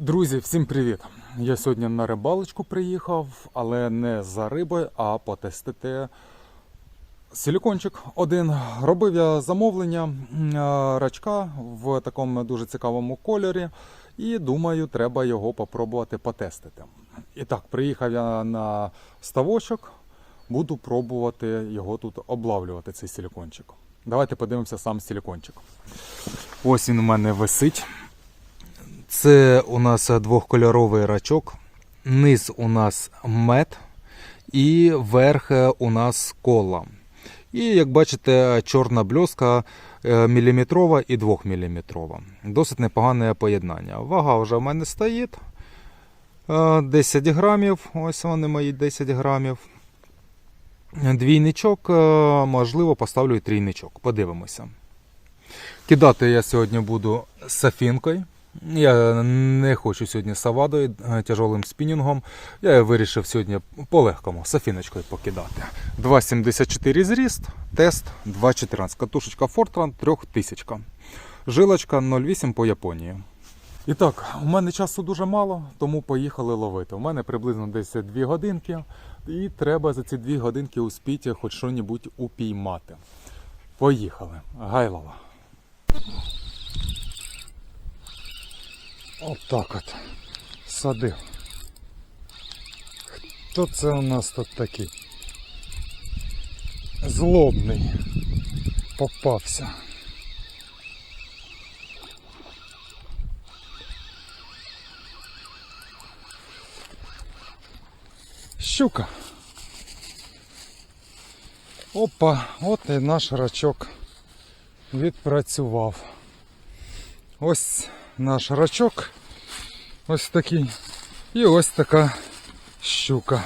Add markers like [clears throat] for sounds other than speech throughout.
Друзі, всім привіт! Я сьогодні на рибалочку приїхав, але не за рибою, а потестити силікончик один. Робив я замовлення е, рачка в такому дуже цікавому кольорі, і думаю, треба його попробувати потестити. І так, приїхав я на ставочок, буду пробувати його тут облавлювати, цей силікончик. Давайте подивимося сам силікончик. Ось він у мене висить. Це у нас двохкольоровий рачок. Низ у нас мед і верх е, у нас кола. І як бачите, чорна бльоска е, міліметрова і двохміліметрова. Досить непогане поєднання. Вага вже в мене стоїть. Е, 10 грамів. Ось вони мої 10 грамів. Двійничок, е, можливо, поставлю і трійничок. Подивимося. Кидати я сьогодні буду сафінкою. Я не хочу сьогодні савадою, е, тяжолим спінінгом. Я вирішив сьогодні по-легкому сафіночкою покидати. 2,74 зріст, тест 2,14. Катушечка Fortran 3000. Жилочка 0,8 по Японії. І так, у мене часу дуже мало, тому поїхали ловити. У мене приблизно десь 2 годинки, і треба за ці 2 годинки успіти хоч що-небудь упіймати. Поїхали. Гайлова. Отак от. Садив. Хто це у нас тут такий? Злобний. Попався. Щука. Опа, от і наш рачок відпрацював. Ось наш рачок. Ось такий. І ось така щука.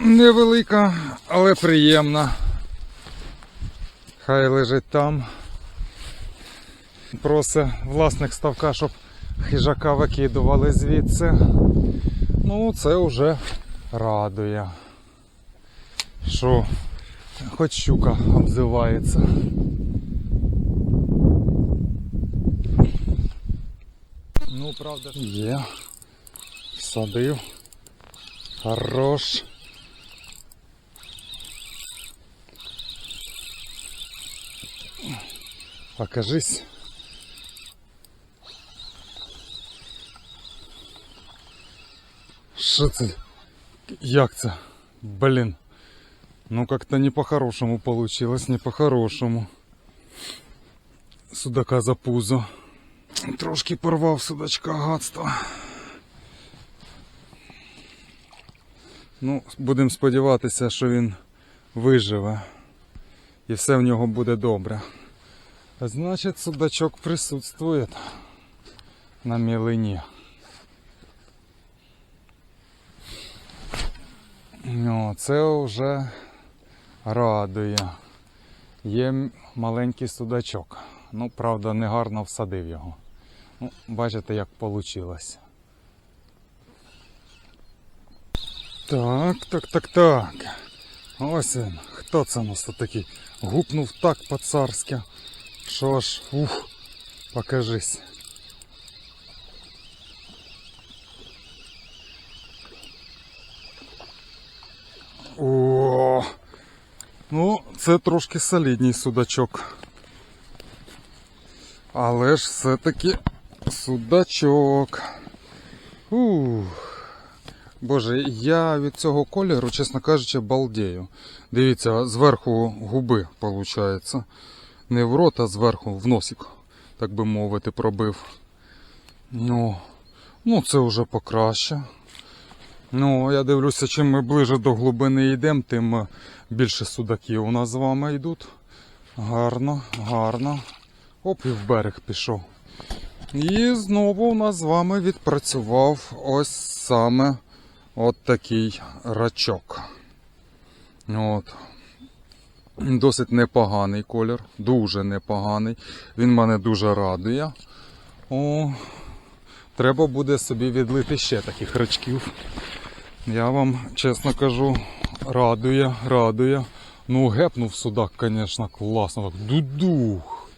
Невелика, але приємна. Хай лежить там. Просить власник ставка, щоб хижака викидували звідси. Ну, це вже радує. Що хоч щука обзивається. Правда. Є. Садив. Хорош. Покажись. Що це? Як це? Блін. Ну как-то не по-хорошему получилось, не по-хорошему. Судака за пузо. Трошки порвав судачка гадство. Ну, будемо сподіватися, що він виживе. І все в нього буде добре. Значить, судачок присутствує на мілині. Ну, це вже радує. Є маленький судачок. Ну, правда, не гарно всадив його. Ну, бачите, як вийшло. Так, так, так, так. Ось він. Хто це у нас тут такий? Гупнув так по-царськи. Що ж, ух, покажись. О, ну, це трошки солідній судачок. Але ж все-таки судачок. Ух. Боже, я від цього кольору, чесно кажучи, балдею. Дивіться, зверху губи, виходить. Не в рот, а зверху в носик, так би мовити, пробив. Ну, ну це вже покраще. Ну, я дивлюся, чим ми ближе до глибини йдемо, тим е, більше судаків у нас з вами йдуть. Гарно, гарно. Оп, і в берег пішов. І знову у нас з вами відпрацював ось саме от такий рачок. От. Досить непоганий колір, дуже непоганий. Він мене дуже радує. О, треба буде собі відлити ще таких рачків. Я вам чесно кажу, радує, радує. Ну, гепнув судак, звісно, класно. Дудух.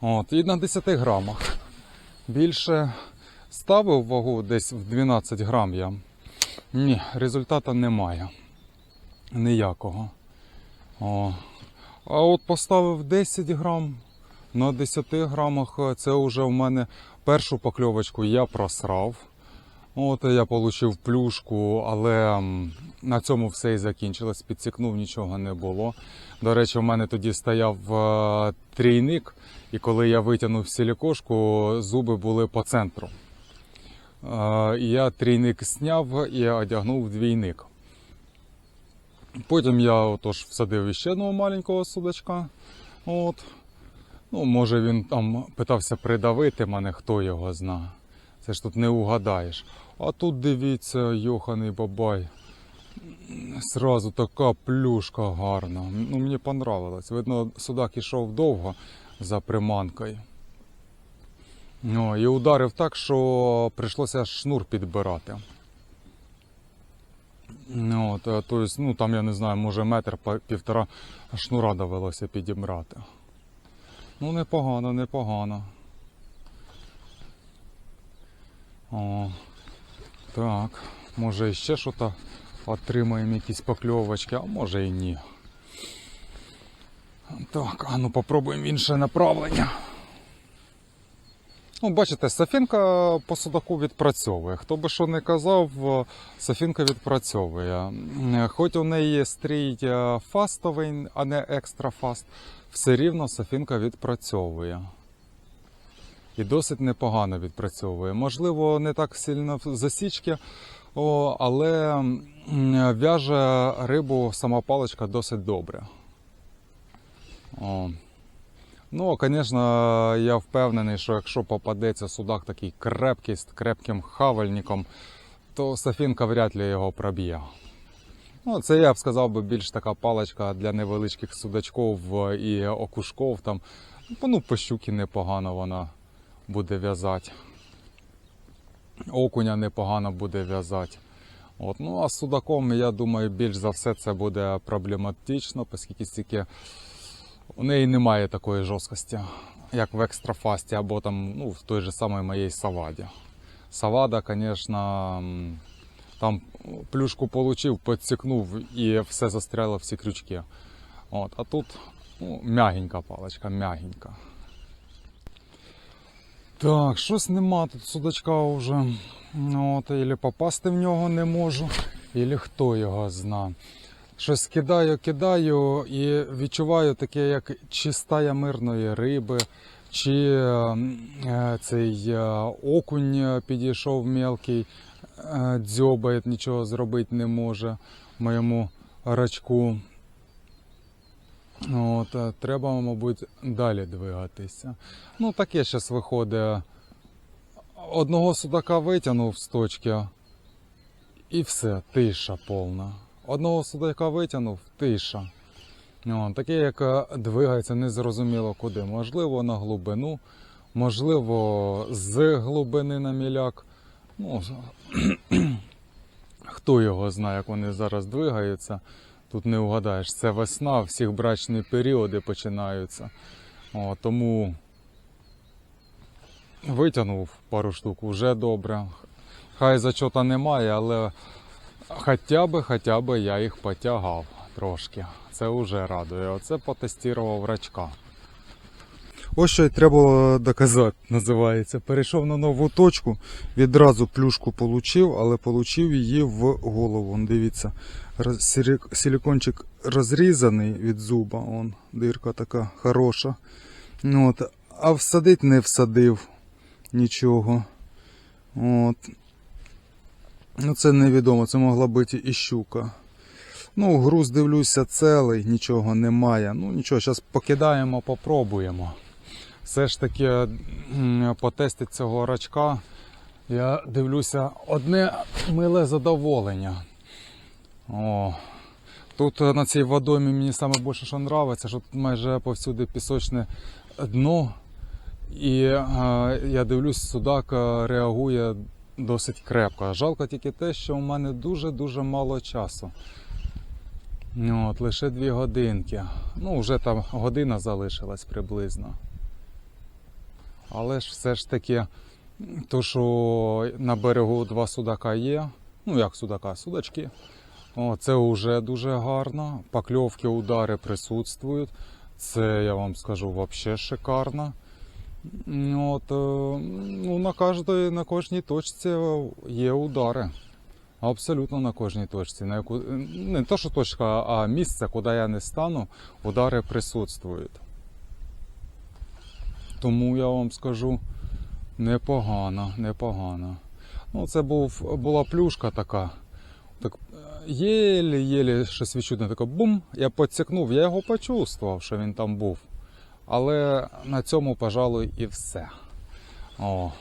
От, і на 10 грамах. Більше ставив вагу десь в 12 грам я. Ні, результату немає. Ніякого. О. А от поставив 10 грам. На 10 грамах е, це вже в мене першу покльовочку я просрав. От я отримав плюшку, але на цьому все і закінчилось. Підсікнув, нічого не було. До речі, у мене тоді стояв е, трійник, і коли я витягнув сілікошку, зуби були по центру. Е, я трійник зняв і одягнув двійник. Потім я отож всадив ще одного маленького судачка. От. Ну, може він там питався придавити мене, хто його зна. Це ж тут не угадаєш. А тут дивіться, йоханий бабай. Сразу така плюшка гарна. Ну, мені понравилось. Видно, судак ішов довго за приманкою. Ну, і ударив так, що прийшлося шнур підбирати. Ну, от, е, ну, там, я не знаю, може метр, півтора шнура довелося підібрати. Ну, непогано, непогано. О, так, може ще щось отримаємо якісь покльовочки, а може і ні. Так, а ну попробуємо інше направлення. Ну, бачите, Софінка по судаку відпрацьовує. Хто би що не казав, Софінка відпрацьовує. Хоч у неї стрій е, фастовий, а не екстра фаст, все рівно Софінка відпрацьовує. І досить непогано відпрацьовує. Можливо, не так сильно засічки, але в'яже рибу сама паличка досить добре. О. Ну, звісно, я впевнений, що якщо попадеться судак такий крепкий, з крепким хавальником, то Софінка вряд ли його проб'є. Ну, це я б сказав би більш така паличка для невеличких судачків е, і окушков. Там. Ну, по щуки непогано вона буде в'язати. Окуня непогано буде в'язати. От. Ну, а з судаком, я думаю, більш за все це буде проблематично, оскільки стільки у неї немає такої жорсткості, як в екстрафасті або там, ну, в той же самій моїй саваді. Савада, звісно, там плюшку получив, підсікнув і все застряло, всі крючки. От, а тут ну, м'ягенька паличка, м'ягенька. Так, щось нема тут судачка вже. От, ілі попасти в нього не можу, ілі хто його зна. Щось кидаю, кидаю і відчуваю таке, як чистая мирної риби, чи е, цей е, окунь підійшов мелкий, е, дзьобає, нічого зробити не може моєму рачку. От, е, треба, мабуть, далі двигатися. Ну, таке зараз виходить. Одного судака витягнув з точки, і все, тиша повна. Одного судака витягнув, тиша. О, таке, як е, двигається незрозуміло куди. Можливо, на глибину, можливо, з глибини на міляк. Ну, [clears throat] хто його знає, як вони зараз двигаються. Тут не угадаєш. Це весна, всіх брачні періоди починаються. О, тому витягнув пару штук, вже добре. Хай зачота немає, але хоча б, хоча б я їх потягав трошки. Це вже радує. Оце потестував рачка. Ось що й треба доказати, називається. Перейшов на нову точку, відразу плюшку получив, але получив її в голову. Дивіться, силікончик розрізаний від зуба. Он, дирка така хороша. Ну, От. А всадить не всадив нічого. От. Ну, це невідомо, це могла бути і щука. Ну, груз дивлюся целий, нічого немає. Ну нічого, зараз покидаємо, попробуємо. Все ж таки м, потестити цього рачка. Я дивлюся одне миле задоволення. О, тут е, на цій водоймі мені саме більше що подобається, що тут майже повсюди пісочне дно. І е, я дивлюсь, судак е, реагує досить крепко. Жалко тільки те, що у мене дуже-дуже мало часу. От, лише дві годинки. Ну, вже там година залишилась приблизно. Але ж все ж таки, то, що на берегу два судака є, ну як судака, судачки. О, це вже дуже гарно. Покльовки, удари присутствують. Це я вам скажу взагалі шикарно. От, е, ну, на, кожній, на кожній точці є удари. Абсолютно на кожній точці. На яку, не то, що точка, а місце, куди я не стану, удари присутствують. Тому я вам скажу непогано, непогано. Ну, це був, була плюшка така. Так єлі-єлі щось відчутне, таке бум, я підсікнув, я його почувствував, що він там був. Але на цьому, пожалуй, і все. О.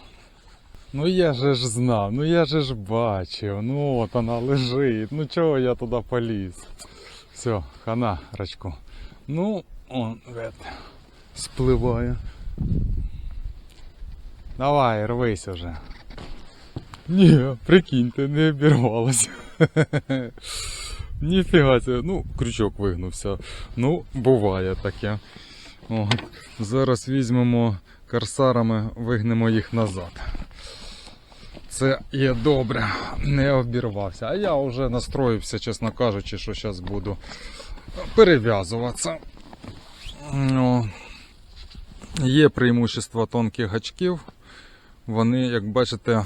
Ну я же ж знав, ну я же ж бачив, ну от вона лежить, ну чого я туди поліз. Все, хана, рачку. Ну, он, вет, спливає. Давай, рвись уже. Ні, прикиньте, не обірвалося. Ніфіга це, ну, крючок вигнувся. Ну, буває таке. От. Зараз візьмемо корсарами, вигнемо їх назад. Це є добре, не обірвався. А я вже настроївся, чесно кажучи, що зараз буду перев'язуватися. Ну, є преимущество тонких гачків. Вони, як бачите,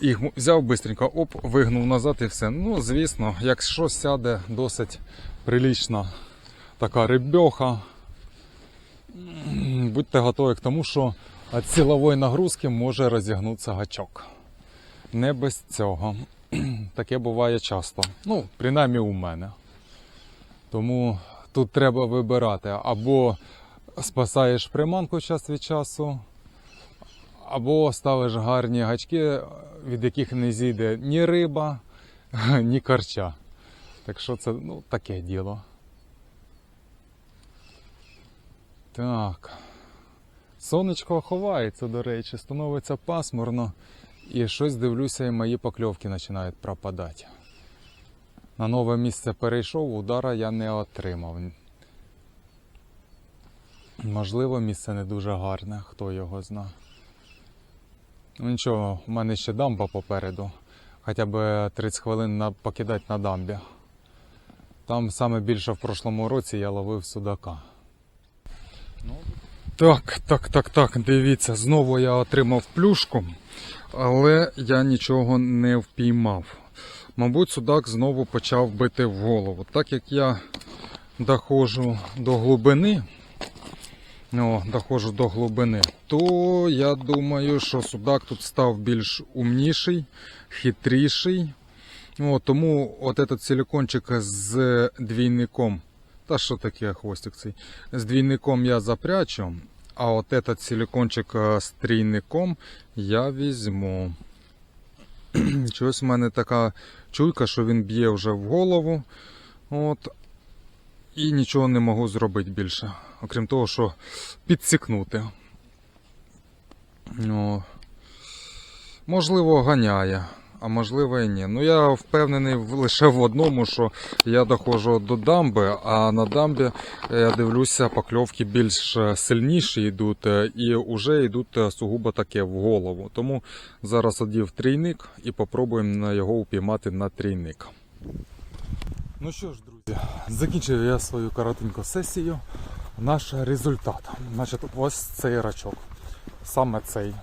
їх взяв бистренько, оп, вигнув назад і все. Ну, звісно, якщо сяде досить прилічна така рибьоха, будьте готові к тому, що від силової нагрузки може розігнутися гачок. Не без цього. [clears throat] Таке буває часто. Ну, принаймні у мене. Тому тут треба вибирати або спасаєш приманку час від часу, або ставиш гарні гачки, від яких не зійде ні риба, [laughs] ні карча. Так що це ну, таке діло. Так. Сонечко ховається, до речі, становиться пасмурно. І щось дивлюся, і мої покльовки починають пропадати. На нове місце перейшов, удара я не отримав. Можливо, місце не дуже гарне, хто його зна. Ну нічого, у мене ще дамба попереду. Хоча б 30 хвилин на, покидати на дамбі. Там саме більше в прошлому році я ловив судака. Так, так, так, так, дивіться, знову я отримав плюшку, але я нічого не впіймав. Мабуть, судак знову почав бити в голову. Так як я доходжу до глибини, о, доходжу до глибини, то я думаю, що судак тут став більш умніший, хитріший. О, тому от этот силикончик з двійником. Та що таке хвостик цей? З двійником я запрячу, а от этот силикончик е, з трійником я візьму. [clears throat] Чогось в мене така чуйка, що він б'є вже в голову. От. І нічого не можу зробити більше. Окрім того, що підсікнути. О. Можливо, ганяє, а можливо і ні. Ну я впевнений лише в одному, що я доходжу до дамби, а на дамбі я дивлюся, покльовки більш е, сильніші йдуть е, і вже йдуть е, сугубо таке в голову. Тому зараз одів трійник і попробуємо його упіймати на трійник. Ну що ж, друзі, закінчив я свою коротеньку сесію. Наш результат. Значить, ось цей рачок. Саме цей.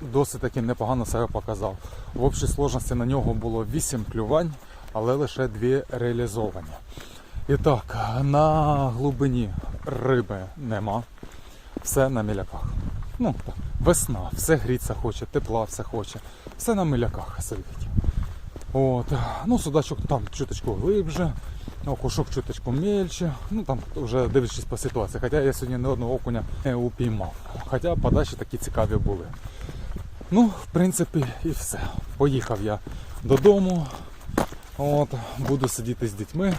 Досить таки непогано себе показав. В общій сложності на нього було 8 клювань, але лише 2 реалізовані. І так, на глибині риби нема. Все на міляках. Ну, весна, все гріться хоче, тепла все хоче. Все на міляках сидить. От. Ну, судачок там чуточку глибше, окушок чуточку мельче. Ну там вже дивлячись по ситуації. Хоча я сьогодні ні одного окуня не упіймав. Хоча подачі такі цікаві були. Ну, в принципі, і все. Поїхав я додому. От, буду сидіти з дітьми,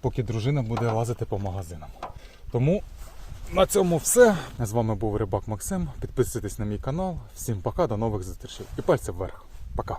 поки дружина буде лазити по магазинам. Тому на цьому все. З вами був Рибак Максим. Підписуйтесь на мій канал. Всім пока, до нових зустрічей. І пальців вверх. Пока.